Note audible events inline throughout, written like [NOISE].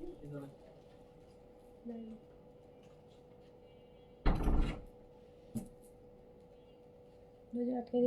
No. No, ya, ¿qué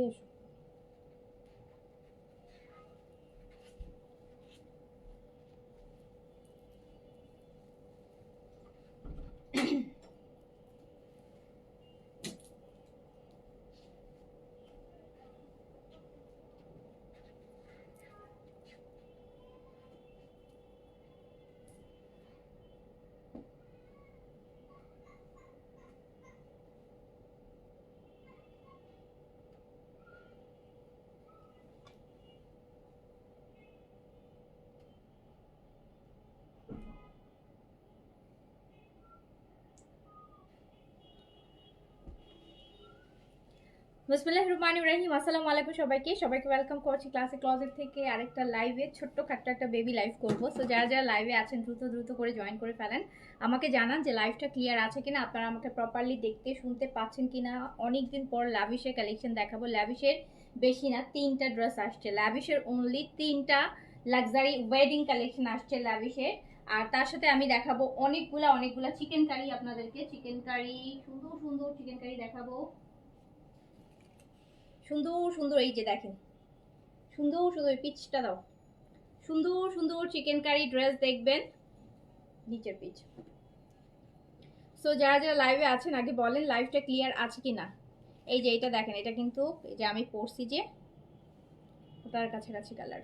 এসো বিসমিল্লাহির রহমানির রহিম আসসালামু আলাইকুম সবাইকে। সবাইকে ওয়েলকাম করছি ক্লাসে ক্লজেট থেকে আরেকটা লাইভে ছোট্ট খাট্ট একটা বেবি লাইভ করব। সো যারা যারা লাইভে আছেন, দ্রুত দ্রুত করে জয়েন করে ফেলেন। আমাকে জানান যে লাইভটা ক্লিয়ার আছে কিনা। আপনারা আমাকে প্রপারলি দেখতে, শুনতে পাচ্ছেন কিনা। অনেক দিন পর ল্যাভিশের কালেকশন দেখাবো। ল্যাভিশের বেশি না, তিনটা ড্রেস আসছে। ল্যাভিশের অনলি তিনটা লাক্সারি ওয়েডিং কালেকশন আসছে ল্যাভিশের আর তার সাথে আমি দেখাবো অনেকগুলা অনেকগুলা চিকেন কারি আপনাদেরকে। চিকেন কারি সুন্দর সুন্দর চিকেন কারি দেখাবো। সুন্দর সুন্দর, এই যে দেখেন। সুন্দর সুন্দর পিচটা দাও। সুন্দর সুন্দর চিকেন কারি ড্রেস দেখবেন। নিচের পিচ সো যারা যারা লাইভে আছেন, আগে বলেন লাইভটা ক্লিয়ার আছে কি না এই যে এটা দেখেন, এটা কিন্তু যে আমি পড়ছি যে তার কাছাকাছি কালার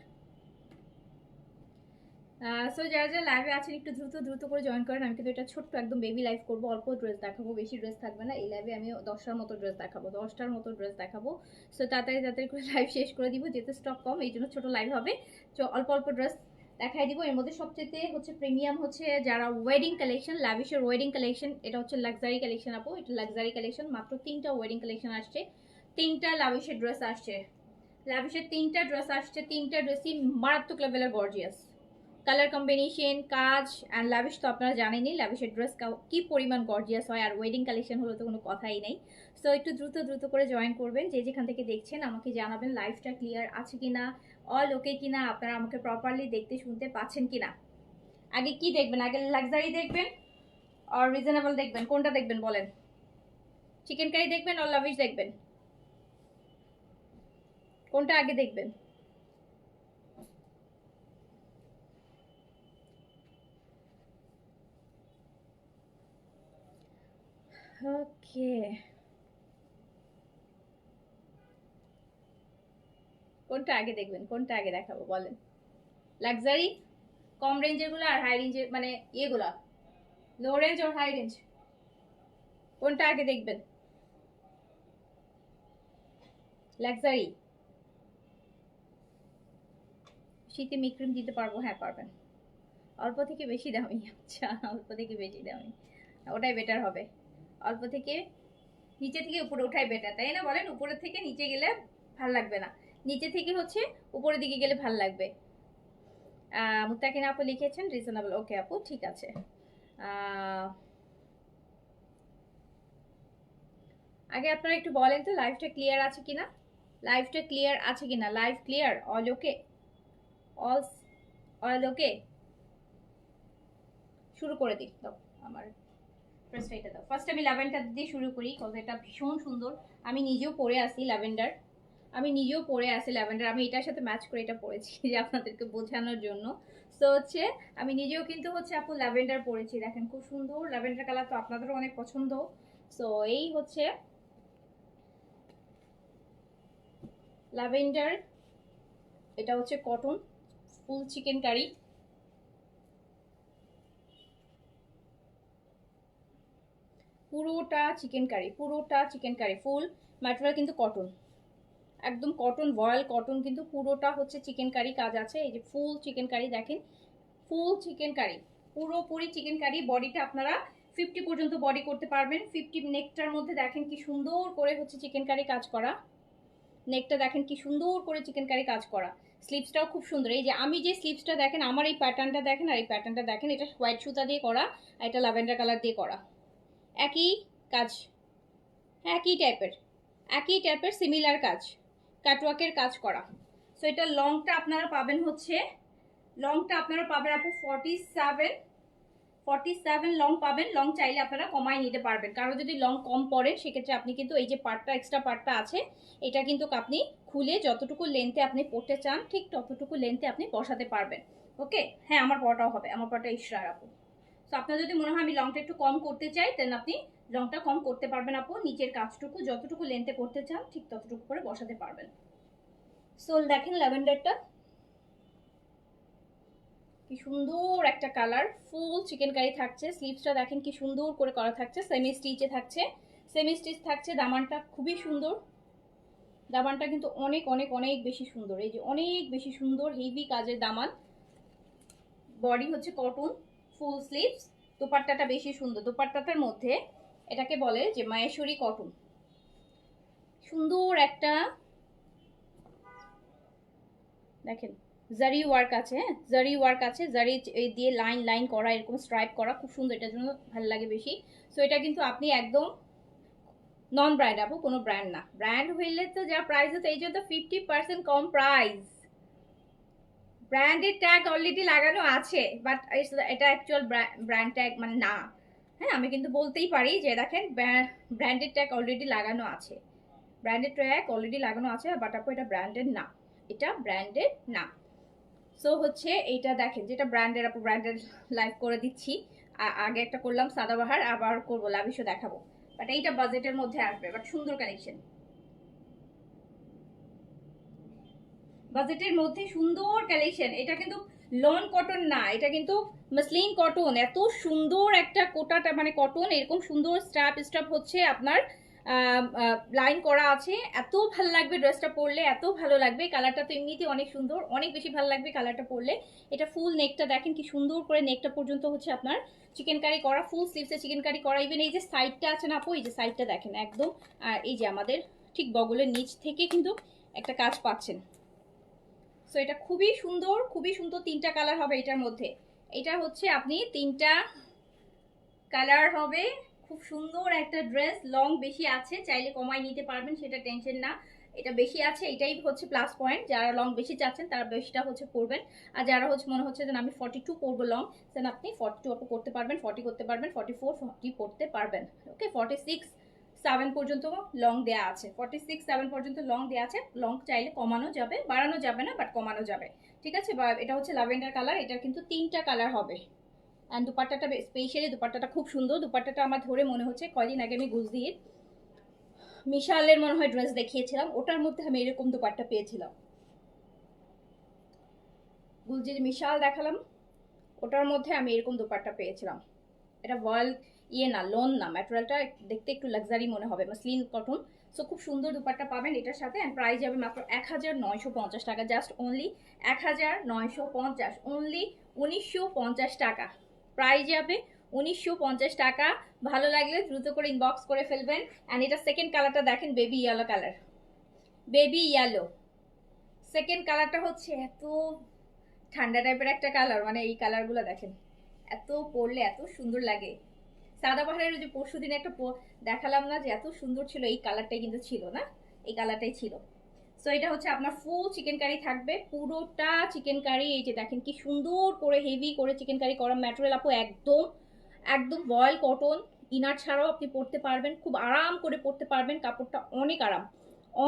সো যারা যারা লাইভে আছেন, একটু দ্রুত দ্রুত করে জয়েন করেন। আমি কিন্তু এটা ছোট্ট একদম বেবি লাইভ করব। অল্প ড্রেস দেখাবো, বেশি ড্রেস থাকবে না। এই লাইভে আমি দশটার মতো ড্রেস দেখাবো, দশটার মতো ড্রেস দেখাবো। সো তাড়াতাড়ি তাড়াতাড়ি করে [LAUGHS] লাইভ শেষ করে দিব, যেহেতু স্টক কম, এই জন্য ছোটো লাইভ হবে। অল্প অল্প ড্রেস দেখাই দিব। এর মধ্যে সবচেয়ে হচ্ছে প্রিমিয়াম হচ্ছে যারা ওয়েডিং কালেকশন ল্যাভিশের ওয়েডিং কালেকশন এটা হচ্ছে লাক্সারি কালেকশন আপু। এটা লাক্সারি কালেকশন মাত্র তিনটা ওয়েডিং কালেকশন আসছে। তিনটা লাভিশের ড্রেস আসছে। লাভিশের তিনটা ড্রেস আসছে। তিনটা ড্রেসই মারাত্মক লেভেলের গর্জিয়াস কালার কম্বিনেশন কাজ অ্যান্ড ল্যাভিশ তো আপনারা জানেনই ল্যাভিশের ড্রেস কি পরিমাণ গর্জিয়াস হয়, আর ওয়েডিং কালেকশন হলো তো কোনো কথাই নেই। সো একটু দ্রুত দ্রুত করে জয়েন করবেন, যে যেখান থেকে দেখছেন, আমাকে জানাবেন লাইভটা ক্লিয়ার আছে কিনা অল ওকে কিনা, আপনারা আমাকে প্রপারলি দেখতে, শুনতে পাচ্ছেন কিনা। আগে কি দেখবেন? আগে লাক্সারি দেখবেন আর রিজনেবল দেখবেন? কোনটা দেখবেন বলেন? চিকেন কারি দেখবেন আর লাভিশ দেখবেন? কোনটা আগে দেখবেন? ওকে কোনটা আগে দেখবেন? কোনটা আগে দেখাবো বলেন? লাক্সারি কম রেঞ্জেরগুলো আর হাই রেঞ্জের মানে ইয়েগুলা লো রেঞ্জ আর হাই রেঞ্জ কোনটা আগে দেখবেন? লাক্সারি শীতে মিক্রিম দিতে পারব? হ্যাঁ পারবেন। অল্প থেকে বেশি দামি। আচ্ছা অল্প থেকে বেশি দামি। ওটাই বেটার হবে। অল্প থেকে নিচে থেকে উপরে ওঠাই বেটার তাই না বলেন? উপরের থেকে নিচে গেলে ভালো লাগবে না। নিচে থেকে হচ্ছে উপরের দিকে গেলে ভালো লাগবে। মুত্তাকিন আপু লিখেছেন রিজনেবল ওকে আপু, ঠিক আছে। আগে আপনারা একটু বলেন তো লাইভটা ক্লিয়ার আছে কিনা? লাইভটা ক্লিয়ার আছে কিনা? Live clear all okay all all okay শুরু করে দিই। দাও, আমার ফার্স্ট এটা দাও ফার্স্ট আমি ল্যাভেন্ডার দিয়ে শুরু করি কজ এটা ভীষণ সুন্দর। আমি নিজেও পরে আসি ল্যাভেন্ডার আমি নিজেও পরে আসি ল্যাভেন্ডার আমি এটার সাথে ম্যাচ করে এটা পরেছি যে [LAUGHS] আপনাদেরকে বোঝানোর জন্য। সো হচ্ছে, আমি নিজেও কিন্তু হচ্ছে আপু ল্যাভেন্ডার পরেছি। দেখেন, খুব সুন্দর ল্যাভেন্ডার কালার তো আপনাদেরও অনেক পছন্দ। সো এই হচ্ছে ল্যাভেন্ডার এটা হচ্ছে কটন ফুল চিকেন কারি পুরোটা চিকেন কারি পুরোটা চিকেন কারি ফুল ম্যাটেরিয়াল কিন্তু কটন একদম কটন বয়েল কটন কিন্তু পুরোটা হচ্ছে চিকেন কারি কাজ আছে। এই যে ফুল চিকেন কারি দেখেন ফুল চিকেন কারি পুরোপুরি চিকেন কারি বডিটা আপনারা ফিফটি পর্যন্ত বডি করতে পারবেন। ফিফটি নেকটার মধ্যে দেখেন কি সুন্দর করে হচ্ছে চিকেন কারি কাজ করা। নেকটা দেখেন কি সুন্দর করে চিকেন কারি কাজ করা। স্লিপসটাও খুব সুন্দর। এই যে আমি যে স্লিপসটা দেখেন, আমার এই প্যাটার্নটা দেখেন আর এই প্যাটার্নটা দেখেন, এটা হোয়াইট সুতা দিয়ে করা আর এটা ল্যাভেন্ডার কালার দিয়ে করা। একই কাজ, একই টাইপের একই টাইপের সিমিলার কাজ কাটওয়ার্কের কাজ করা। সো এটা লংটা আপনারা পাবেন হচ্ছে লংটা আপনারা পাবেন আপু forty seven forty seven long পাবেন লং চাইলে আপনারা কমায় নিতে পারবেন। কারও যদি লং কম পড়ে, সেক্ষেত্রে আপনি কিন্তু এই যে পার্টটা এক্সট্রা পার্টটা আছে, এটা কিন্তু আপনি খুলে যতটুকু লেন্থে আপনি পড়তে চান, ঠিক ততটুকু লেন্থে আপনি বসাতে পারবেন। ওকে হ্যাঁ আমার পড়াটাও হবে, আমার পড়াটা ইশরা রাখুন তো আপনার যদি মনে হয় আমি লংটা একটু কম করতে চাই দেন আপনি লংটা কম করতে পারবেন আপু। নিচের কাজটুকু যতটুকু লেন্থে করতে চান, ঠিক ততটুকু করে বসাতে পারবেন। সোল দেখেন ল্যাভেন্ডারটা। কি সুন্দর একটা কালার ফুল চিকেন কারি থাকছে। স্লিভসটা দেখেন কি সুন্দর করে করা থাকছে। সেমি স্টিচে থাকছে। সেমি স্টিচ থাকছে। দামানটা খুবই সুন্দর। দামানটা কিন্তু অনেক অনেক অনেক বেশি সুন্দর। এই যে অনেক বেশি সুন্দর হেভি কাজের দামান। বডি হচ্ছে কটন ফুল স্লিভস, দোপাট্টাটা বেশি সুন্দর। দোপাট্টাটার মধ্যে এটাকে বলে যে মায়েশ্বরী কটন। সুন্দর একটা দেখেন, জারি ওয়ার্ক আছে হ্যাঁ? জারি ওয়ার্ক আছে, জারি দিয়ে লাইন লাইন করা, এরকম স্ট্রাইপ করা, খুব সুন্দর, এটার জন্য ভালো লাগে বেশি। সো এটা কিন্তু আপনি একদম নন ব্র্যান্ড আপু কোনো ব্র্যান্ড না। ব্র্যান্ড হইলে তো যা প্রাইস হতো এই জন্য ফিফটি পার্সেন্ট কম প্রাইস ব্র্যান্ডের ট্যাগ অলরেডি লাগানো আছে বাট এটা অ্যাকচুয়াল ব্র্যান্ড ট্যাগ মানে না। হ্যাঁ আমি কিন্তু বলতেই পারি যে দেখেন ব্র্যান্ডেড ট্যাগ অলরেডি লাগানো আছে। ব্র্যান্ডেড ট্যাগ অলরেডি লাগানো আছে বাট আপু, এটা ব্র্যান্ডেড না। এটা ব্র্যান্ডেড না। সো হচ্ছে এইটা দেখেন, যেটা ব্র্যান্ডের আপু ব্র্যান্ডেড লাইভ করে দিচ্ছি। আগে একটা করলাম সাদাবাহার, আবার করব, লাভিশও দেখাবো। বাট এইটা বাজেটের মধ্যে আসবে বাট সুন্দর কালেকশন বাজেটের মধ্যে সুন্দর কালেকশন এটা কিন্তু লন কটন না, এটা কিন্তু মসলিন কটন এত সুন্দর একটা কোটাটা মানে কটন এরকম সুন্দর স্ট্রাপ স্ট্রাপ হচ্ছে আপনার লাইন করা আছে। এত ভালো লাগবে ড্রেসটা পরলে, এত ভালো লাগবে। কালারটা তো এমনিতেই অনেক সুন্দর, অনেক বেশি ভালো লাগবে কালারটা পরলে। এটা ফুল নেকটা দেখেন কি সুন্দর করে নেকটা পর্যন্ত হচ্ছে আপনার চিকেন কারি করা ফুল স্লিভসে চিকেন কারি করা। ইভেন এই যে সাইডটা আছে না আপু, এই যে সাইডটা দেখেন একদম আর এই যে আমাদের ঠিক বগলের নিচ থেকে কিন্তু একটা কাজ পাচ্ছেন। সো এটা খুবই সুন্দর খুবই সুন্দর তিনটা কালার হবে এটার মধ্যে। এটা হচ্ছে আপনি তিনটা কালার হবে। খুব সুন্দর একটা ড্রেস লং বেশি আছে, চাইলে কমাই নিতে পারবেন, সেটা টেনশন না। এটা বেশি আছে, এটাই হচ্ছে প্লাস পয়েন্ট যারা লং বেশি চাচ্ছেন, তারা বেশিটা হচ্ছে পড়বেন আর যারা হচ্ছে, মনে হচ্ছে যে আমি ফর্টি টু পরবো লং দেন আপনি ফর্টি টু করতে পারবেন ফর্টি করতে পারবেন ফর্টি ফোর ফর্টি পড়তে পারবেন। ওকে ফর্টি সিক্স সেভেন পর্যন্ত লং দেওয়া আছে। ফর্টি সিক্স সেভেন পর্যন্ত লং দেওয়া আছে। লং চাইলে কমানো যাবে, বাড়ানো যাবে না বাট কমানো যাবে। ঠিক আছে? বা এটা হচ্ছে ল্যাভেন্ডার কালার এটার কিন্তু তিনটা কালার হবে। অ্যান্ড দুপাট্টাটা স্পেশালি দুপাট্টাটা খুব সুন্দর। দুপাট্টাটা আমার ধরে মনে হচ্ছে কয়দিন আগে আমি গুজদির মিশালের মনে হয় ড্রেস দেখিয়েছিলাম। ওটার মধ্যে আমি এরকম দুপাট্টা পেয়েছিলাম। গুলজির মিশাল দেখালাম। ওটার মধ্যে আমি এরকম দুপাট্টা পেয়েছিলাম। এটা ওয়াল ইয়ে না লোন না ম্যাটেরিয়ালটা দেখতে একটু লাক্সারি মনে হবে মাসলিন কটন সো খুব সুন্দর দুপাট্টা পাবেন এটার সাথে অ্যান্ড প্রাইস যাবে মাত্র এক হাজার নয়শো পঞ্চাশ টাকা জাস্ট অনলি এক হাজার নয়শো পঞ্চাশ অনলি উনিশশো পঞ্চাশ টাকা। প্রাইস যাবে উনিশশো পঞ্চাশ টাকা, ভালো লাগলে দ্রুত করে ইনবক্স করে ফেলবেন। অ্যান্ড এটা সেকেন্ড কালারটা দেখেন baby yellow colour baby yellow second কালারটা হচ্ছে এত ঠান্ডা টাইপের একটা কালার মানে এই কালারগুলো দেখেন। এত পরলে এত সুন্দর লাগে। সাদাবাহারের যে পরশু দিনে একটা দেখালাম না যে এত সুন্দর ছিল, এই কালারটাই কিন্তু ছিল না? এই কালারটাই ছিল। সো এটা হচ্ছে আপনার ফুল চিকেন কারি থাকবে। পুরোটা চিকেন কারি এই যে দেখেন কি সুন্দর করে হেভি করে চিকেন কারি করা ম্যাটেরিয়াল আপু, একদম একদম বয়েল কটন ইনার ছাড়াও আপনি পরতে পারবেন, খুব আরাম করে পরতে পারবেন, কাপড়টা অনেক আরাম।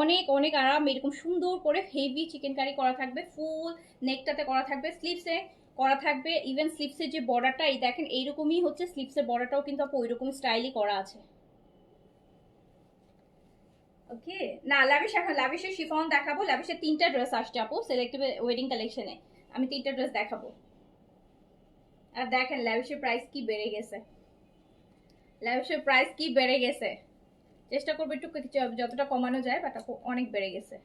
অনেক অনেক আরাম, এরকম সুন্দর করে হেভি চিকেন কারি করা থাকবে ফুল নেকটাতে করা থাকবে স্লিভসে করা থাকবে। ইভেন স্লিপসের যে বর্ডারটা এই দেখেন, এইরকমই হচ্ছে স্লিপসের বর্ডারটাও কিন্তু আপু ওইরকম স্টাইলই করা আছে। ওকে না লাভিশ এখন লাভিশের শিফন দেখাবো। লাভিশের তিনটা ড্রেস আসছে আপু সিলেক্টিভ ওয়েডিং কালেকশনে আমি তিনটা ড্রেস দেখাবো। আর দেখেন লাভিশের প্রাইস কি বেড়ে গেছে। লাভিশের প্রাইস কি বেড়ে গেছে? চেষ্টা করব একটু যতটা কমানো যায় বাট অনেক বেড়ে গেছে।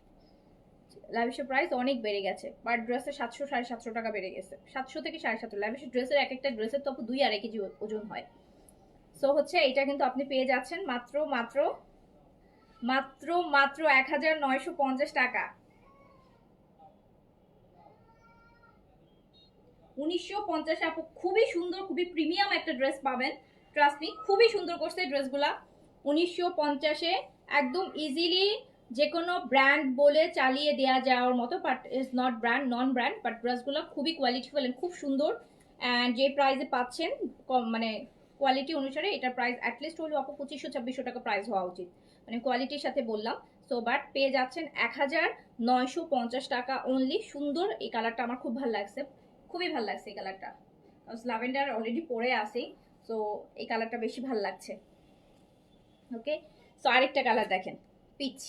ল্যাভিশের প্রাইস অনেক বেড়ে গেছে পার ড্রেসে সাতশো, সাড়ে সাতশো টাকা বেড়ে গেছে। সাতশো থেকে সাড়ে সাতশো ল্যাভিশের ড্রেসের এক একটা ড্রেসের তো দুই আড়াই কেজি ওজন হয়। সো হচ্ছে এটা কিন্তু আপনি পেয়ে যাচ্ছেন মাত্র মাত্র মাত্র মাত্র এক হাজার নয়শো পঞ্চাশ টাকা। উনিশশো পঞ্চাশ আপু, খুবই সুন্দর, খুবই প্রিমিয়াম একটা ড্রেস পাবেন। ট্রাস্ট মি খুবই সুন্দর করছে ড্রেসগুলা উনিশশো পঞ্চাশে একদম ইজিলি যে কোনো ব্র্যান্ড বলে চালিয়ে দেওয়া যাওয়ার মতো but is not brand non brand but ব্রাশগুলো খুবই কোয়ালিটিফুল খুব সুন্দর। অ্যান্ড যে প্রাইসে পাচ্ছেন, কম মানে কোয়ালিটি অনুসারে এটার প্রাইস অ্যাটলিস্ট হলো আপু পঁচিশশো, ছাব্বিশশো টাকা প্রাইস হওয়া উচিত। মানে কোয়ালিটির সাথে বললাম। সো বাট পেয়ে যাচ্ছেন এক হাজার নয়শো পঞ্চাশ টাকা অনলি সুন্দর, এই কালারটা আমার খুব ভালো লাগছে। খুবই ভালো লাগছে এই কালারটা লাভেন্ডার অলরেডি পরে আসি সো এই কালারটা বেশি ভালো লাগছে। ওকে সো আরেকটা কালার দেখেন। পিচ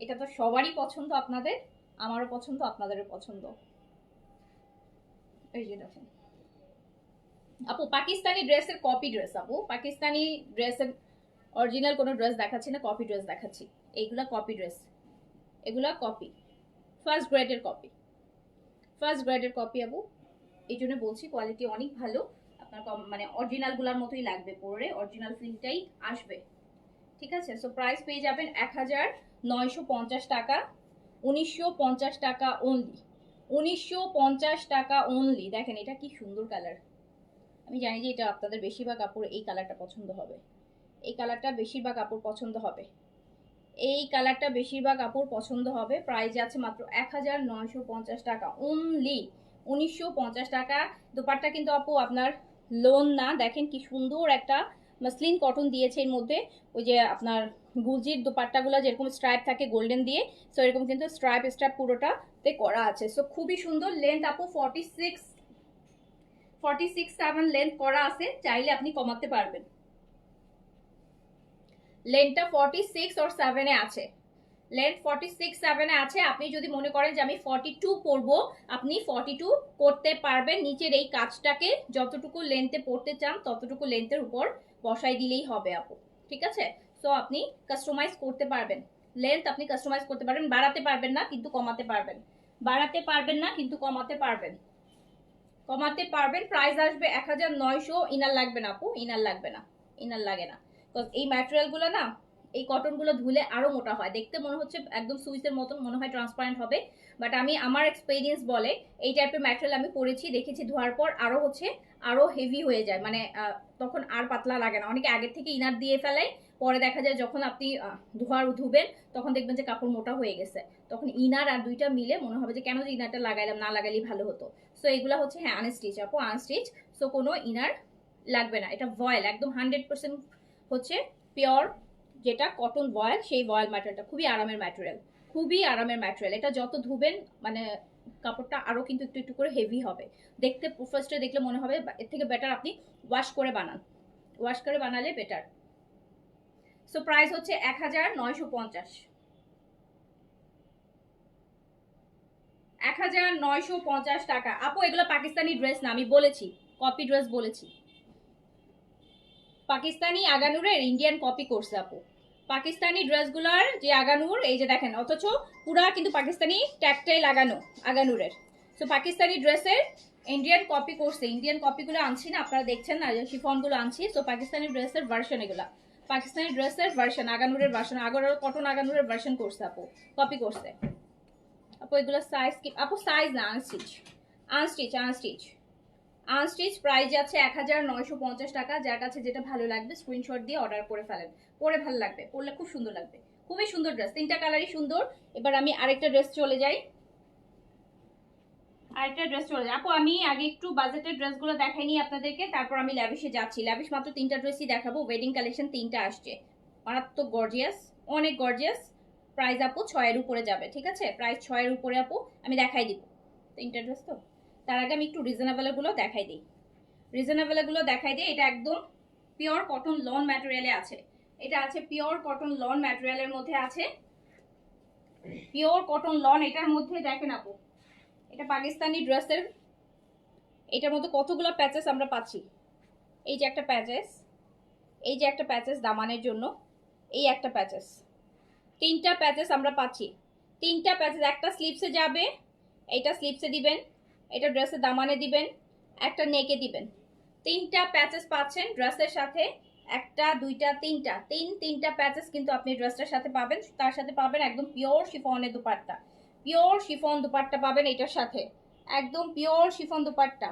এটা তো সবারই পছন্দ আপনাদের, আমারও পছন্দ, আপনাদেরও পছন্দ। এই যে দেখেন। আপু, পাকিস্তানি ড্রেসের কপি ড্রেস আপু। পাকিস্তানি ড্রেসের অরিজিনাল কোনো ড্রেস দেখাচ্ছি না কপি ড্রেস দেখাচ্ছি। এইগুলা কপি ড্রেস এগুলা কপি ফার্স্ট গ্রেডের কপি ফার্স্ট গ্রেডের কপি আপু। এই জন্য বলছি কোয়ালিটি অনেক ভালো। আপনার মানে অরিজিনালগুলোর মতোই লাগবে পরে। অরিজিনাল ফিলটাই আসবে। ঠিক আছে? সো প্রাইস পেয়ে যাবেন এক হাজার নয়শো পঞ্চাশ টাকা, উনিশশো পঞ্চাশ টাকা অনলি উনিশশো পঞ্চাশ টাকা অনলি দেখেন, এটা কি সুন্দর কালার আমি জানি যে এটা আপনাদের বেশিরভাগ কাপড় এই কালারটা পছন্দ হবে। এই কালারটা বেশিরভাগ কাপড় পছন্দ হবে। এই কালারটা বেশিরভাগ কাপড় পছন্দ হবে। প্রাইস আছে মাত্র এক হাজার নয়শো পঞ্চাশ টাকা অনলি উনিশশো পঞ্চাশ টাকা। দোপাট্টা কিন্তু আপু আপনার লোন না। দেখেন কি সুন্দর একটা মাসলিন কটন দিয়েছে এর মধ্যে। ওই যে আপনার গুজির দোপাট্টাগুলো যেরকম স্ট্রাইপ থাকে গোল্ডেন দিয়ে সো এরকম কিন্তু স্ট্রাইপ স্ট্রাইপ পুরোটাতে করা আছে। সো খুবই সুন্দর লেন্থ আপু forty six forty six seven length করা আছে, চাইলে আপনি কমাতে পারবেন। লেন্থটা ফর্টি সিক্স ওর সেভেনে আছে। লেন্থ ফর্টি সিক্স সেভেনে আছে, আপনি যদি মনে করেন যে আমি ফর্টি টু পরবো, আপনি ফর্টি টু করতে পারবেন। নিচের এই কাজটাকে যতটুকু লেন্থে পড়তে চান, ততটুকু লেন্থের উপর বসাই দিলেই হবে আপু। ঠিক আছে? সো আপনি কাস্টমাইজ করতে পারবেন। লেন্থ আপনি কাস্টমাইজ করতে পারবেন, বাড়াতে পারবেন না, কিন্তু কমাতে পারবেন। বাড়াতে পারবেন না, কিন্তু কমাতে পারবেন। কমাতে পারবেন প্রাইস আসবে এক হাজার নয়শো ইনার লাগবে না আপু ইনার লাগবে না ইনার লাগে না। বিকজ এই ম্যাটেরিয়ালগুলো না, এই কটনগুলো ধুলে আরও মোটা হয়। দেখতে মনে হচ্ছে একদম সুইচের মতন, মনে হয় ট্রান্সপারেন্ট হবে। বাট আমি, আমার এক্সপিরিয়েন্স বলে, এই টাইপের ম্যাটেরিয়াল আমি পরেছি, দেখেছি, ধোয়ার পর আরও হচ্ছে আরও হেভি হয়ে যায়। মানে তখন আর পাতলা লাগে না। অনেকে আগের থেকে ইনার দিয়ে ফেলে পরে দেখা যায় যখন আপনি ধোয়ার ধুবেন, তখন দেখবেন যে কাপড় মোটা হয়ে গেছে। তখন ইনার আর দুইটা মিলে মনে হবে যে কেন যে ইনারটা লাগাইলাম, না লাগাইলেই ভালো হতো। সো এগুলো হচ্ছে হ্যাঁ আনস্টিচ আপু আনস্টিচ সো কোনো ইনার লাগবে না। এটা ভয়েল একদম হান্ড্রেড পার্সেন্ট হচ্ছে পিওর যেটা কটন ভয়েল সেই ভয়েল ম্যাটেরিয়ালটা খুবই আরামের ম্যাটেরিয়াল খুবই আরামের ম্যাটেরিয়াল এটা যত ধুবেন মানে কাপড়টা আরও কিন্তু একটু একটু করে হেভি হবে। দেখতে ফার্স্টে দেখলে মনে হবে, এর থেকে বেটার আপনি ওয়াশ করে বানান। ওয়াশ করে বানালে বেটার সো প্রাইস হচ্ছে এক হাজার নয়শো পঞ্চাশ। এক হাজার নয়শো পঞ্চাশ টাকা। আপু, এগুলো পাকিস্তানি ড্রেস না, আমি বলেছি কপি ড্রেস বলেছি। পাকিস্তানি আগানুরের ইন্ডিয়ান কপি করছে আপু। পাকিস্তানি ড্রেসগুলোর যে আগানুর, এই যে দেখেন, অথচ পুরা কিন্তু পাকিস্তানি ট্যাগটাই লাগানো আগানুরের। সো পাকিস্তানি ড্রেসের ইন্ডিয়ান কপি করছে ইন্ডিয়ান কপিগুলো আনছি না, আপনারা দেখছেন না শিফনগুলো আনছি। সো পাকিস্তানি ড্রেসের ভার্সন এগুলা। পাকিস্তানি ড্রেসের ভার্সন আগানুরের ভার্সন আগর কটন আগানুরের ভার্সন করছে আপু কপি করছে। আপু, এগুলো সাইজ কি আপু সাইজ না unstitch unstitch unstitch unstitch price যাচ্ছে এক হাজার নয়শো পঞ্চাশ টাকা, যার কাছে যেটা ভালো লাগবে স্ক্রিনশট দিয়ে অর্ডার করে ফেলেন। পরে ভালো লাগবে, পরলে খুব সুন্দর লাগবে। খুবই সুন্দর ড্রেস তিনটা কালারই সুন্দর। এবার আমি আরেকটা ড্রেস চলে যাই। আরেকটা ড্রেস চলে আপু, আমি আগে একটু বাজেটের ড্রেসগুলো দেখাই নিই আপনাদেরকে, তারপর আমি ল্যাভিশে যাচ্ছি। ল্যাভিশ মাত্র তিনটা ড্রেসই দেখাবো ওয়েডিং কালেকশন তিনটা আসছে। মারাত্মক গর্জিয়াস অনেক গর্জিয়াস প্রাইস আপু ছয়ের উপরে যাবে, ঠিক আছে? প্রাইস ছয়ের উপরে আপু, আমি দেখাই দিব। তিনটা ড্রেস তো? তার আগে আমি একটু রিজনেবলগুলো দেখাই দিই। রিজনেবলগুলো দেখাই দিই, এটা একদম পিওর কটন লন ম্যাটেরিয়ালে আছে। এটা আছে পিওর কটন লন ম্যাটেরিয়ালের মধ্যে আছে। পিওর কটন লন এটার মধ্যে দেখেন আপু এটা পাকিস্তানি ড্রেসের, এটার মধ্যে কতগুলো প্যাচেস আমরা পাচ্ছি? এই যে একটা প্যাচেস এই যে একটা প্যাচেস দামানের জন্য, এই একটা প্যাচেস তিনটা প্যাচেস আমরা পাচ্ছি। তিনটা প্যাচেস একটা স্লিপসে যাবে এইটা স্লিপসে দিবেন, এটা ড্রেসের দামানে দিবেন, একটা নেকে দিবেন। তিনটা প্যাচেস পাচ্ছেন ড্রেসের সাথে, একটা, দুইটা, তিনটা। তিন, তিনটা প্যাচেস কিন্তু আপনি ড্রেসটার সাথে পাবেন, তার সাথে পাবেন একদম পিওর শিফনের দুপাট্টা। পিওর শিফন দুপাট্টা পাবেন এটার সাথে। একদম পিওর শিফন দুপাট্টা।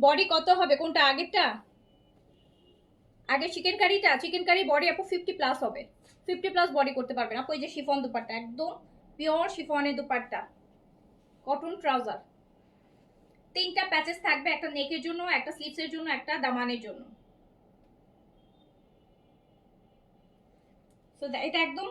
বডি কত হবে? কোনটা, আগেরটা? আগে চিকেন কারিটা চিকেন কারি বডি আপু ফিফটি প্লাস হবে। ফিফটি প্লাস বডি করতে পারবেন। আপু, এই যে শিফন দুপাট্টা, একদম পিওর শিফনের দুপাট্টা। কটন ট্রাউজার তিনটা প্যাচেস থাকবে, একটা নেকের জন্য, একটা স্লিভসের জন্য, একটা দামানের জন্য। এটা একদম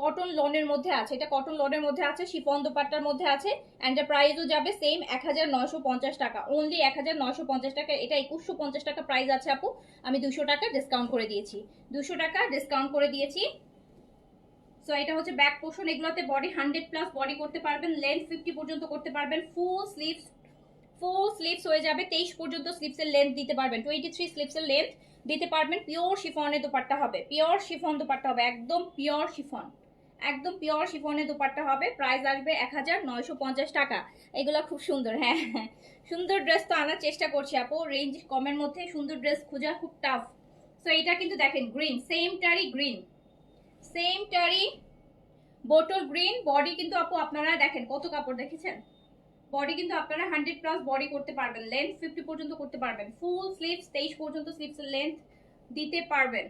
কটন লোনের মধ্যে আছে। এটা কটন লোনের মধ্যে আছে, শিফন দোপাট্টার মধ্যে আছে অ্যান্ড প্রাইসও যাবে সেম এক হাজার নয়শো পঞ্চাশ টাকা। অনলি এক হাজার নয়শো পঞ্চাশ টাকা, এটা একুশশো পঞ্চাশ টাকা প্রাইস আছে আপু। আমি দুশো টাকা ডিসকাউন্ট করে দিয়েছি। দুশো টাকা ডিসকাউন্ট করে দিয়েছি। সো এটা হচ্ছে ব্যাক পোর্শন এগুলোতে বডি হান্ড্রেড প্লাস বডি করতে পারবেন লেন্থ ফিফটি পর্যন্ত করতে পারবেন ফুল স্লিভস ফুল স্লিভস হয়ে যাবে, তেইশ পর্যন্ত স্লিভসের লেন্থ দিতে পারবেন। টোয়েন্টি থ্রি স্লিভসের লেন্থ দিতে পারবেন পিওর শিফনের দোপাট্টা হবে পিওর শিফন দোপাট্টা হবে, একদম পিওর শিফন। একদম পিওর শিফনের দোপাট্টা হবে। প্রাইস আসবে এক হাজার নয়শো পঞ্চাশ টাকা। এগুলো খুব সুন্দর হ্যাঁ। সুন্দর ড্রেস তো আনার চেষ্টা করছি আপু। রেঞ্জ কমের মধ্যে সুন্দর ড্রেস খোঁজা খুব টাফ সো এটা কিন্তু দেখেন গ্রিন সেম টারি গ্রিন সেম টারি বোটল গ্রিন বডি কিন্তু আপু আপনারা দেখেন, কত কাপড় দেখেছেন? বডি কিন্তু আপনারা হান্ড্রেড প্লাস বডি করতে পারবেন লেন্থ ফিফটি পর্যন্ত করতে পারবেন। ফুল স্লিভস তেইশ পর্যন্ত স্লিভসের লেন্থ দিতে পারবেন।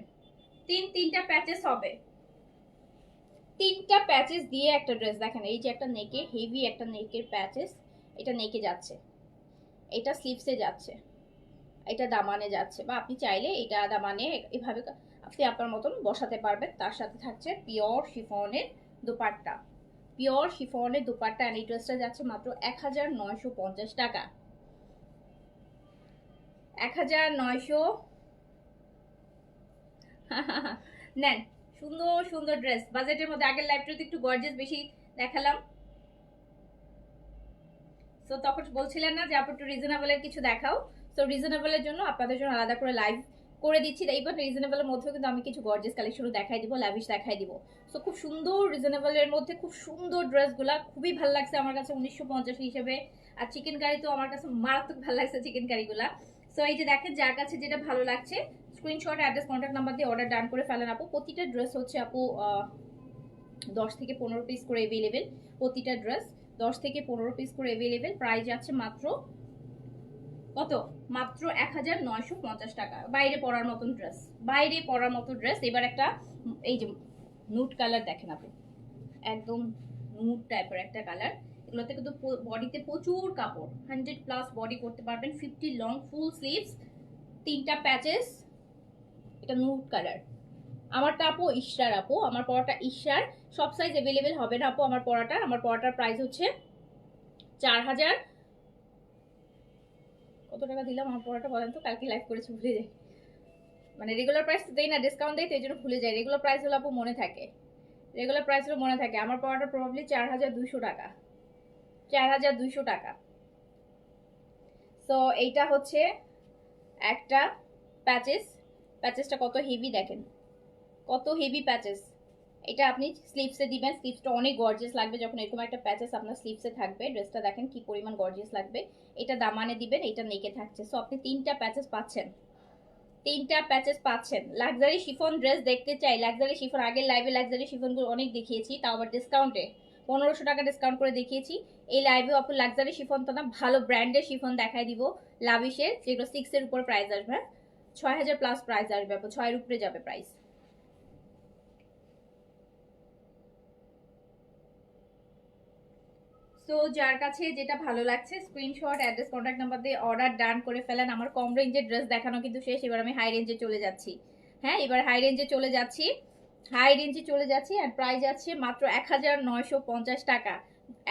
তিন, তিনটা প্যাচেস হবে। তিনটা প্যাচেস দিয়ে একটা ড্রেস দেখেন। এই যে একটা নেকে হেভি একটা নেকের প্যাচেস এটা নেকে যাচ্ছে। এটা স্লিপসে যাচ্ছে। এটা দামানে যাচ্ছে। বা আপনি চাইলে এটা দামানে এভাবে আপনি আপনার মতন বসাতে পারবেন। তার সাথে থাকছে পিওর শিফনের দোপাট্টা। পিওর শিফনের দোপাট্টা এই ড্রেসটা যাচ্ছে মাত্র এক হাজার নয়শো পঞ্চাশ টাকা। এক হাজার নয়শো [LAUGHS] নেন সুন্দর সুন্দর ড্রেস বাজেটের মধ্যে আগের লাইফটাতে একটু গর্জেস বেশি দেখালাম। তো তখন বলছিলেন না যে আপনি একটু রিজনেবলের কিছু দেখাও। তো রিজনেবলের জন্য আপনাদের জন্য আলাদা করে লাইভ করে দিচ্ছি। এইবার রিজনেবলের মধ্যেও কিন্তু আমি কিছু গর্জেস কালেকশনও দেখাই দিব লাভিশ দেখাই দিব। সো খুব সুন্দর রিজনেবলের মধ্যে খুব সুন্দর ড্রেসগুলো খুবই ভালো লাগছে আমার কাছে উনিশশো পঞ্চাশ হিসেবে। আর চিকেন কারি তো আমার কাছে মারাত্মক ভালো লাগছে চিকেন কারিগুলা সো এই যে দেখেন, যার কাছে যেটা ভালো লাগছে স্ক্রিনশট অ্যাড্রেস কন্ট্যাক্ট নাম্বার দিয়ে অর্ডার ডান করে ফেলেন আপু। প্রতিটা ড্রেস হচ্ছে আপু দশ থেকে পনেরো পিস করে অ্যাভেলেবেল প্রতিটা ড্রেস দশ থেকে পনেরো পিস করে অ্যাভেলেবেল প্রাইস আছে মাত্র কত? মাত্র এক হাজার নয়শো পঞ্চাশ টাকা। বাইরে পরার মতন ড্রেস বাইরে পরার মতো ড্রেস এবার একটা, এই যে নুট কালার দেখেন আপনি একদম নুট টাইপের একটা কালার এগুলোতে কিন্তু বডিতে প্রচুর কাপড়। হান্ড্রেড প্লাস বডি করতে পারবেন। ফিফটি লং ফুল স্লিভস তিনটা প্যাচেস এটা নুট কালার আমারটা আপু ইশরার আপু, আমার পড়াটা ইশরার সব সাইজ অ্যাভেলেবেল হবে না আপু আমার পড়াটা আমার পড়াটার প্রাইস হচ্ছে চার হাজার। কত টাকা দিলাম আমার পড়াটা বলেন তো? কালকে লাইভ করেছি, ভুলে যাই। মানে রেগুলার প্রাইস তো দেই না ডিসকাউন্ট দেয় তো এই জন্য ভুলে যাই। রেগুলার প্রাইস হলো আপু মনে থাকে। রেগুলার প্রাইস হলো মনে থাকে। আমার পড়াটা প্রবাবলি চার হাজার দুইশো টাকা। চার হাজার দুইশো টাকা। তো এইটা হচ্ছে একটা প্যাচেস প্যাচেসটা কত হেভি দেখেন। কত হেভি প্যাচেস এটা আপনি স্লিভসে দিবেন স্লিভসটা অনেক গর্জিয়াস লাগবে। যখন এরকম একটা প্যাচেস আপনার স্লিভসে থাকবে ড্রেসটা দেখেন কি পরিমাণ গর্জিয়াস লাগবে। এটা দামানে দিবেন, এটা নেকে থাকছে। সো আপনি তিনটা প্যাচেস পাচ্ছেন। তিনটা প্যাচেস পাচ্ছেন। লাক্সারি শিফন ড্রেস দেখতে চাই। লাক্সারি শিফন আগের লাইভে লাক্সারি শিফনগুলো অনেক দেখিয়েছি, তাও আবার ডিসকাউন্টে পনেরোশো টাকা ডিসকাউন্ট করে দেখিয়েছি। এই লাইভে আপনি লাক্সারি শিফন তো না, ভালো ব্র্যান্ডের শিফন দেখাই দিব। লাভিশের যেগুলো সিক্সের উপর প্রাইস আসবে। ছয় হাজার প্লাস প্রাইস আসবে, আপু। ছয়ের উপরে যাবে প্রাইস সো যার কাছে যেটা ভালো লাগছে স্ক্রিনশট অ্যাড্রেস কন্ট্যাক্ট নাম্বার দিয়ে অর্ডার ডান করে ফেলেন। আমার কম রেঞ্জের ড্রেস দেখানো কিন্তু শেষ। এবার আমি হাই রেঞ্জে চলে যাচ্ছি। হ্যাঁ এবার হাই রেঞ্জে চলে যাচ্ছি। হাই রেঞ্জে চলে যাচ্ছি আর প্রাইস আছে মাত্র এক হাজার নয়শো পঞ্চাশ টাকা।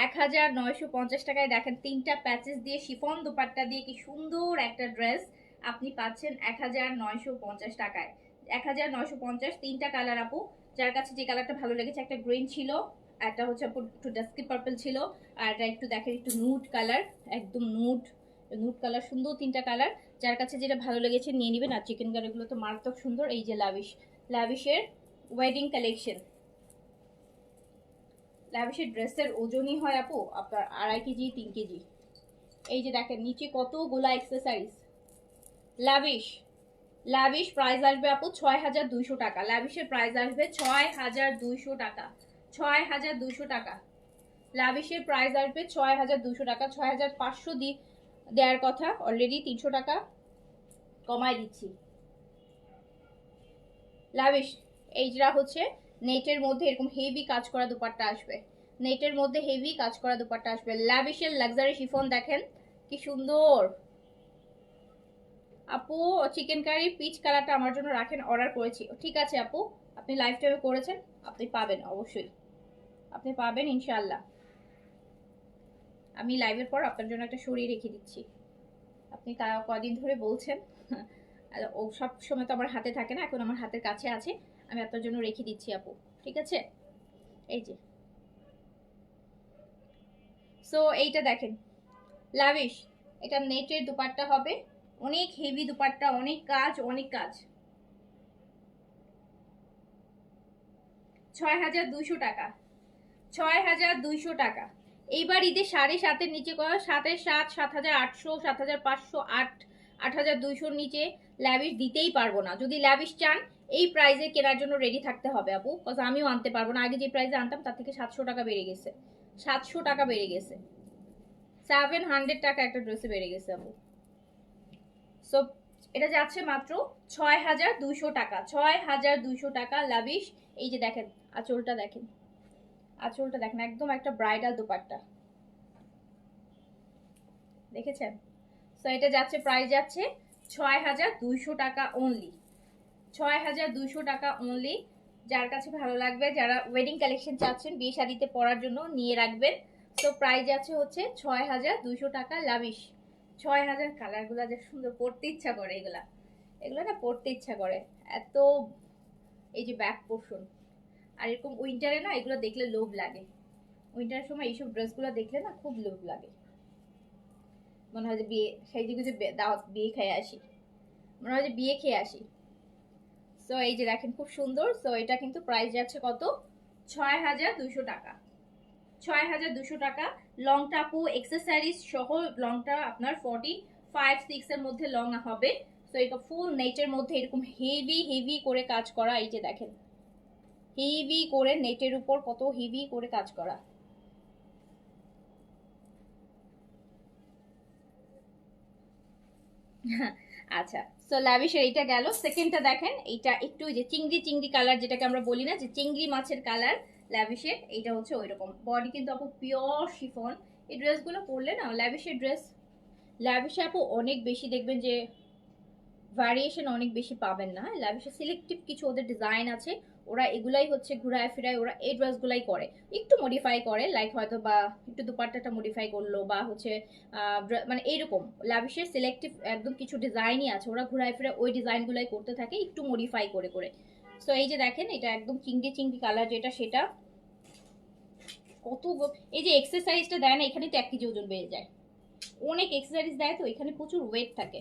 এক হাজার নয়শো পঞ্চাশ টাকায় দেখেন তিনটা প্যাচেস দিয়ে শিফন দুপাট্টা দিয়ে কি সুন্দর একটা ড্রেস আপনি পাচ্ছেন এক হাজার নয়শো পঞ্চাশ টাকায়। এক হাজার নয়শো পঞ্চাশ, তিনটা কালার আপু। যার কাছে যে কালারটা ভালো লেগেছে, একটা গ্রিন ছিল, একটা হচ্ছে আপু একটু ডাস্কি পার্পল ছিল, আর এটা একটু দেখেন একটু নুট কালার একদম নুট নুট কালার সুন্দর তিনটা কালার যার কাছে যেটা ভালো লেগেছে, নিয়ে নেবেন। আর চিকেন কারিগুলো তো মারাত্মক সুন্দর, এই যে লাভিশ লাভিশের ওয়েডিং কালেকশন লাভিশের ড্রেসের ওজনই হয় আপু, আপনার আড়াই কেজি, তিন কেজি। এই যে দেখেন, নিচে কতগুলা এক্সেসারিজ লাভিশ লাভিশ প্রাইস আসবে আপু ছয় হাজার দুইশো টাকা। লাভিশের প্রাইস আসবে ছয় হাজার দুইশো টাকা। ছয় হাজার দুইশো টাকা। লাভিশের প্রাইস আসবে ছয় হাজার দুশো টাকা। ছয় হাজার পাঁচশো দি দেওয়ার কথা। অলরেডি তিনশো টাকা কমায় দিচ্ছি। লাভিশ এইটা হচ্ছে নেটের মধ্যে এরকম হেভি কাজ করা দুপাট্টা আসবে। নেটের মধ্যে হেভি কাজ করা দুপাট্টা আসবে। ল্যাভিশের লাক্সারি শিফন দেখেন, কি সুন্দর। আপু চিকেন কারি পিচ কালারটা আমার জন্য রাখেন অর্ডার করেছি। ঠিক আছে আপু, আপনি লাইভ টাইমে করেছেন, আপনি পাবেন, অবশ্যই। আপনি পাবেন ইনশাল্লাহ আমি লাইভের পর আপনার জন্য একটা সরিয়ে রেখে দিচ্ছি। আপনি তা কদিন ধরে বলছেন ও সব সময় তো আমার হাতে থাকে না, এখন আমার হাতের কাছে আছে, আমি আপনার জন্য রেখে দিচ্ছি আপু। ঠিক আছে? এই যে। সো এইটা দেখেন। লাভিশ এটা নেটের দুপাট্টা হবে। অনেক হেভি দুপাট্টা, অনেক কাজ অনেক কাজ। ছয় হাজার দুইশো টাকা। ছয় হাজার দুইশো টাকা। এইবার ঈদে সাড়ে সাতের নিচে করা সাতের সাত সাত হাজার আটশো, সাত হাজার পাঁচশো আট আট হাজার দুইশোর নিচে ল্যাবিশ দিতেই পারব না। যদি ল্যাবিশ চান, এই প্রাইজে কেনার জন্য রেডি থাকতে হবে আপু কজ আমিও আনতে পারব না। আগে যে প্রাইজে আনতাম, তার থেকে সাতশো টাকা বেড়ে গেছে। সাতশো টাকা বেড়ে গেছে। সেভেন হান্ড্রেড টাকা একটা ড্রেসে বেড়ে গেছে আপু। সো এটা যাচ্ছে মাত্র ছয় হাজার দুইশো টাকা। ছয় হাজার দুইশো টাকা লাভিশ এই যে দেখেন, আঁচলটা দেখেন। আঁচলটা দেখেন, একদম একটা ব্রাইডাল দুপাট্টা। দেখেছেন? সো এটা যাচ্ছে প্রাইস যাচ্ছে ছয় হাজার দুইশো টাকা অনলি ছয় হাজার দুইশো টাকা অনলি যার কাছে ভালো লাগবে, যারা ওয়েডিং কালেকশন চাচ্ছেন, বিয়ে শাদিতে পরার জন্য নিয়ে রাখবেন। তো প্রাইস যাচ্ছে হচ্ছে ছয় হাজার দুইশো টাকা লাভিশ ছয় হাজার কালারগুলো যে সুন্দর পড়তে ইচ্ছা করে এগুলা। এগুলো না পড়তে ইচ্ছা করে। এত এই যে ব্যাক পোর্শন আর এরকম উইন্টারে না এগুলো দেখলে লোভ লাগে। উইন্টারের সময় এইসব ড্রেসগুলো দেখলে না খুব লোভ লাগে। মনে হয় যে বিয়ে, সেই দিকে যে দাওয়াত বিয়ে খেয়ে আসি। মনে হয় যে বিয়ে খেয়ে আসি। সো এই যে দেখেন খুব সুন্দর। সো এটা কিন্তু প্রাইস যাচ্ছে কত? ছয় হাজার দুশো টাকা। ছয় হাজার দুশো টাকা লং টাপু এক্সেসারিজ সহ লংটা আপনার ফর্টি ফাইভ সিক্স এর মধ্যে লং হবে। সো এটা ফুল নেটের মধ্যে এরকম হেভি হেভি করে কাজ করা, এই যে দেখেন। হেভি করে নেটের উপর কত হেভি করে কাজ করা। আচ্ছা সো ল্যাভিশের এইটা গেল। সেকেন্ডটা দেখেন, এইটা একটু যে চিংড়ি চিংড়ি কালার যেটাকে আমরা বলি না, যে চিংড়ি মাছের কালার ল্যাভিশের এইটা হচ্ছে ওই রকম বডি কিন্তু আপু পিওর শিফন এই ড্রেসগুলো পরলে না, ল্যাভিশের ড্রেস ল্যাভিশে আপু অনেক বেশি দেখবেন যে ভ্যারিয়েশন অনেক বেশি পাবেন না। ল্যাভিশে সিলেক্টিভ কিছু ওদের ডিজাইন আছে, ওরা এগুলাই হচ্ছে ঘুরায় ফিরায় ওরা এই ড্রেসগুলাই করে। একটু মডিফাই করে লাইক হয়তো বা একটু দুপাট্টাটা মডিফাই করল বা হচ্ছে মানে এইরকম। ল্যাভিশের সিলেক্টিভ একদম কিছু ডিজাইনই আছে, ওরা ঘুরায় ফিরে ওই ডিজাইনগুলাই করতে থাকে, একটু মডিফাই করে করে। সো এই যে দেখেন, এটা একদম চিংড়ি চিংড়ি কালার যেটা, সেটা কত এই যে এক্সারসাইজটা দেয় না, এখানে তো এক কেজি ওজন বেড়ে যায়। অনেক এক্সারসাইজ দেয় তো, এখানে প্রচুর ওয়েট থাকে।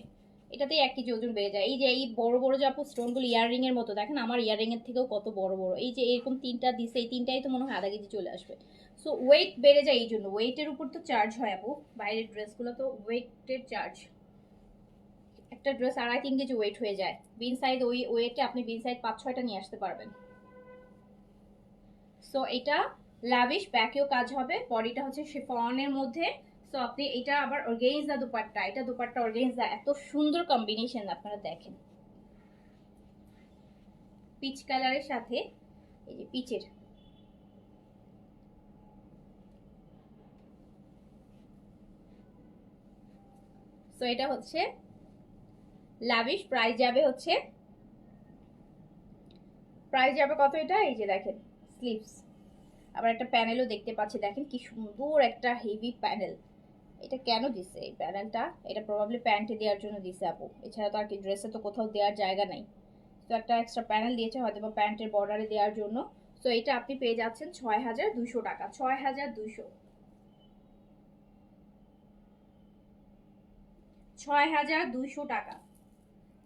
এটাতেই এক কেজি ওজন বেড়ে যায়। এই যে এই বড় বড় যে আপু স্টোনগুলো ইয়াররিং এর মতো, দেখেন আমার ইয়াররিং এর থেকেও কত বড় বড়। এই যে এরকম তিনটা দিছে, এই তিনটাই তো মনে হয় আধা কেজি চলে আসবে। সো ওয়েট বেড়ে যায় এই জন্য। ওয়েটের উপর তো চার্জ হয় আপু। বাইরের ড্রেসগুলো তো ওয়েটের চার্জ একটা ড্রেস আড়াই, তিন কেজি ওয়েট হয়ে যায়। বিন সাইড ওই ওয়েটে আপনি বিন সাইড পাঁচ ছয়টা নিয়ে আসতে পারবেন। সো এটা লাভিশ ব্যাকেও কাজ হবে বডিটা হচ্ছে শিফনের মধ্যে। সো আপনি এটা আবার অর্গেন্সা দুপাট্টা। এটা দুপাট্টা অর্গেন্সা এত সুন্দর কম্বিনেশন আপনারা দেখেন। পিচ কালারের সাথে, এই যে পিচের সো এটা হচ্ছে লাভিশ প্রাইস যাবে হচ্ছে প্রাইস যাবে কত এটা? এই যে দেখেন স্লিভস আবার একটা প্যানেলও দেখতে পাচ্ছি, দেখেন কি সুন্দর একটা হেভি প্যানেল এটা কেন দিছে এই প্যানেলটা এটা প্রবাবলি প্যান্টে দেওয়ার জন্য দিছে আপু। এছাড়া তো আর কি ড্রেসে তো কোথাও দেওয়ার জায়গা নাই। তো একটা এক্সট্রা প্যানেল দিয়েছে হয়তো বা প্যান্টের বর্ডারে দেওয়ার জন্য। তো এটা আপনি পেয়ে যাচ্ছেন ছয় হাজার দুইশো টাকা, ছয় হাজার দুইশো ছয় হাজার দুইশো টাকা।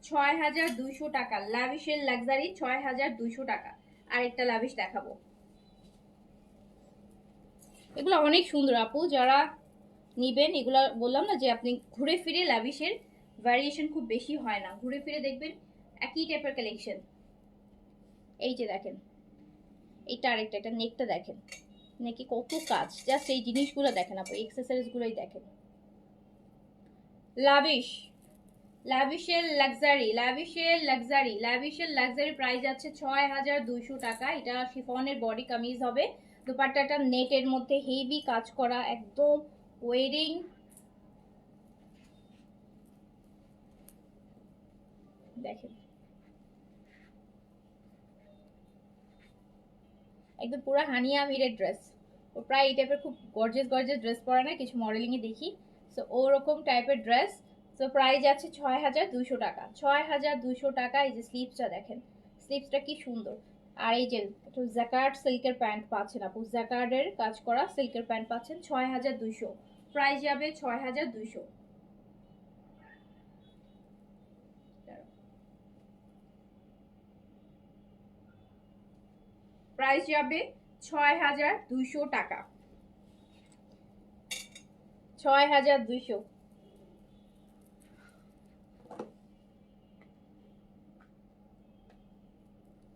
ছয় হাজার দুইশো টাকা। লাভিশের লাক্সারি ছয় হাজার দুইশো টাকা। আরেকটা লাভিশ দেখাবো। এগুলো অনেক সুন্দর আপু, যারা নিবেন, এগুলো বললাম না যে আপনি ঘুরে ফিরে লাভিশের ভ্যারিয়েশন খুব বেশি হয় না। ঘুরে ফিরে দেখবেন একই টাইপের কালেকশন এই যে দেখেন, এইটা আরেকটা, এটা নেকটা দেখেন। নেকে কত কাজ জাস্ট এই জিনিসগুলো দেখেন আপু এক্সেসরিজগুলোই দেখেন। লাভিশ লাভিশের লাক্সারি লাভিশের লাক্সারি লাভিশের লাক্সারি প্রাইস আছে ছয় হাজার দুইশো টাকা। এটা শিফনের বডি কামিজ হবে। দুপাট্টাটা নেটের মধ্যে হেভি কাজ করা, একদম ওয়েডিং দেখেন। একদম পুরো হানিয়া আমিরের ড্রেস ও প্রায় এই টাইপের খুব গর্জেস গর্জেস ড্রেস পরে না, কিছু মডেলিংয়ে দেখি। সো ওরকম টাইপের ড্রেস সো প্রাইস যাচ্ছে ছয় হাজার দুশো টাকা। ছয় হাজার দুশো টাকা এই যে স্লিপসটা দেখেন স্লিপসটা কি সুন্দর। আর এই যে একটু জ্যাকার্ড সিল্কের প্যান্ট পাচ্ছেন আপু জ্যাকার্ডের কাজ করা সিল্কের প্যান্ট পাচ্ছেন ছয় হাজার দুশো প্রাইস যাবে ছয় হাজার দুশো প্রাইস যাবে ছয় হাজার দুইশো টাকা। ছয় হাজার দুইশো।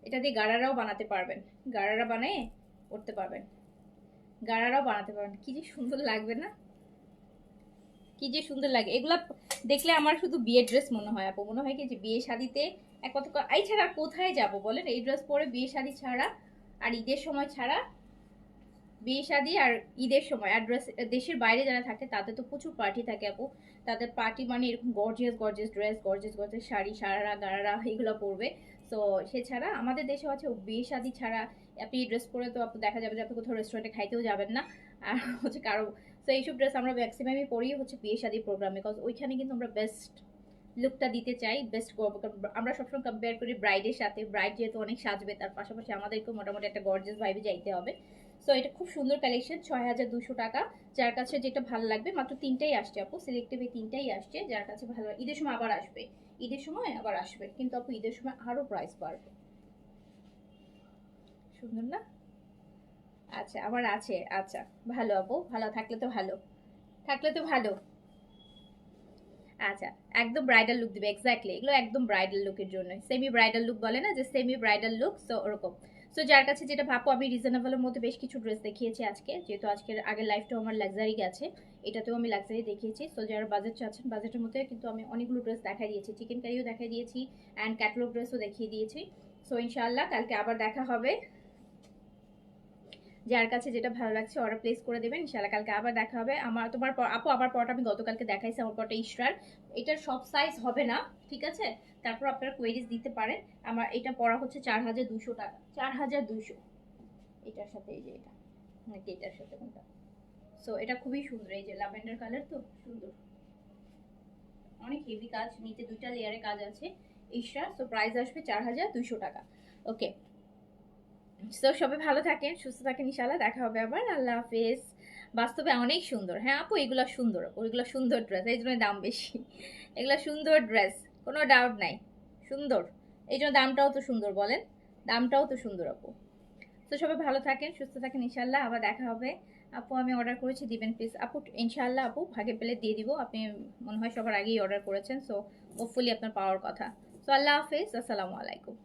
এটা দিয়ে গাড়ারাও বানাতে পারবেন। গাড়ারা বানিয়ে করতে পারবেন। গাড়ারাও বানাতে পারবেন। কি যে সুন্দর লাগবে না? কি যে সুন্দর লাগে। এগুলা দেখলে আমার শুধু বিয়ের ড্রেস মনে হয়, আপু। মনে হয় কি যে বিয়ে শাদিতে এক কথা এই ছাড়া কোথায় যাব বলেন? এই ড্রেস পরে বিয়ে শাদি ছাড়া আর ঈদের সময় ছাড়া বিয়ে শাদি আর ঈদের সময়। আর ড্রেস, দেশের বাইরে যারা থাকে, তাদের তো প্রচুর পার্টি থাকে, আপু। তাদের পার্টি মানে এরকম gorgeous gorgeous dress gorgeous gorgeous sari, sharara, gharara, এগুলো পরবে। তো সেছাড়া আমাদের দেশে আছে বিয়ে শাদি ছাড়া, আপনি ড্রেস পরে তো আপনি দেখা যাবে যে আপনি কোথাও রেস্টুরেন্টে খাইতেও যাবেন না। আর হচ্ছে কারও তো এইসব ড্রেস আমরা ম্যাক্সিমামই পরি হচ্ছে বিয়ে শাদির প্রোগ্রামে বিকজ ওইখানে কিন্তু আমরা বেস্ট লুকটা দিতে চাই বেস্ট আমরা সবসময় কম্পেয়ার করি ব্রাইডের সাথে। ব্রাইড যেহেতু অনেক সাজবে, তার পাশাপাশি আমাদেরকেও মোটামুটি একটা গর্জেস ভাইবে যাইতে হবে। সো এটা খুব সুন্দর কালেকশন ছয় হাজার দুশো টাকা। যার কাছে যেটা ভালো লাগবে, মাত্র তিনটাই আসছে আপু সিলেক্টিভ তিনটাই আসছে, যার কাছে ভালো, ঈদের সময় আবার আসবে। ঈদের সময় আবার আসবে, কিন্তু আপু ঈদের সময় আরও প্রাইস বাড়বে। সুন্দর না? আচ্ছা আবার আছে আচ্ছা ভালো আপু, ভালো, থাকলে তো ভালো, থাকলে তো ভালো। আচ্ছা একদম ব্রাইডাল লুক দিবে এক্স্যাক্টলি এগুলো একদম ব্রাইডাল লুকের জন্য সেমি ব্রাইডাল লুক বলে না যে সেমি ব্রাইডাল লুক সো ওরকম। সো যার কাছে যেটা ভাবো আমি রিজনেবলের মধ্যে বেশ কিছু ড্রেস দেখিয়েছি আজকে। যেহেতু আজকের আগের লাইফটাও আমার লাক্সারি গেছে, এটাতেও আমি লাক্সারি দেখিয়েছি। সো যারা বাজেট চাচ্ছেন বাজেটের মধ্যে কিন্তু আমি অনেকগুলো ড্রেস দেখাই দিয়েছি। চিকেন কারিও দেখাই দিয়েছি অ্যান্ড ক্যাটলগ ড্রেসও দেখিয়ে দিয়েছি। সো ইনশাআল্লাহ, কালকে আবার দেখা হবে। যার কাছে যেটা ভালো লাগছে অর্ডার প্লেস করে দেবেন, ইনশাআল্লাহ কালকে আবার দেখা হবে। আমার, তোমার আপু আবার পরটা আমি গতকালকে দেখাইছি, আমার পরটা ইস্টার এটার সব সাইজ হবে না, ঠিক আছে? তারপর আপনারা কোয়েরিজ দিতে পারেন। আমার, এটা পড়া হচ্ছে চার হাজার দুশো টাকা। চার হাজার দুশো। এটার সাথে এই যে এটা। নাকি এটার সাথে কোনটা? সো এটা খুবই সুন্দর, এই যে ল্যাভেন্ডার কালার তো, সুন্দর। অনেক হেভি কাজ, নিচে দুইটা লেয়ারে কাজ আছে ইস্টার সো প্রাইস আসবে চার হাজার দুশো টাকা। ওকে সো সবাই ভালো থাকেন, সুস্থ থাকেন ইনশাল্লাহ দেখা হবে আবার। আল্লাহ হাফেজ। বাস্তবে অনেক সুন্দর। হ্যাঁ আপু, এগুলো সুন্দর। ওইগুলো সুন্দর ড্রেস এই জন্য দাম বেশি। এগুলো সুন্দর ড্রেস কোনো ডাউট নাই। সুন্দর। এই জন্য দামটাও তো সুন্দর বলেন। দামটাও তো সুন্দর, আপু। তো সবাই ভালো থাকেন, সুস্থ থাকেন ইনশাল্লাহ আবার দেখা হবে। আপু, আমি অর্ডার করেছি, দিবেন প্লিজ আপু ইনশাল্লাহ আপু, ভাগে পেলে দিয়ে দিব। আপনি মনে হয় সবার আগেই অর্ডার করেছেন সো হোপফুলি আপনার পাওয়ার কথা। সো আল্লাহ হাফেজ, আসসালামু আলাইকুম।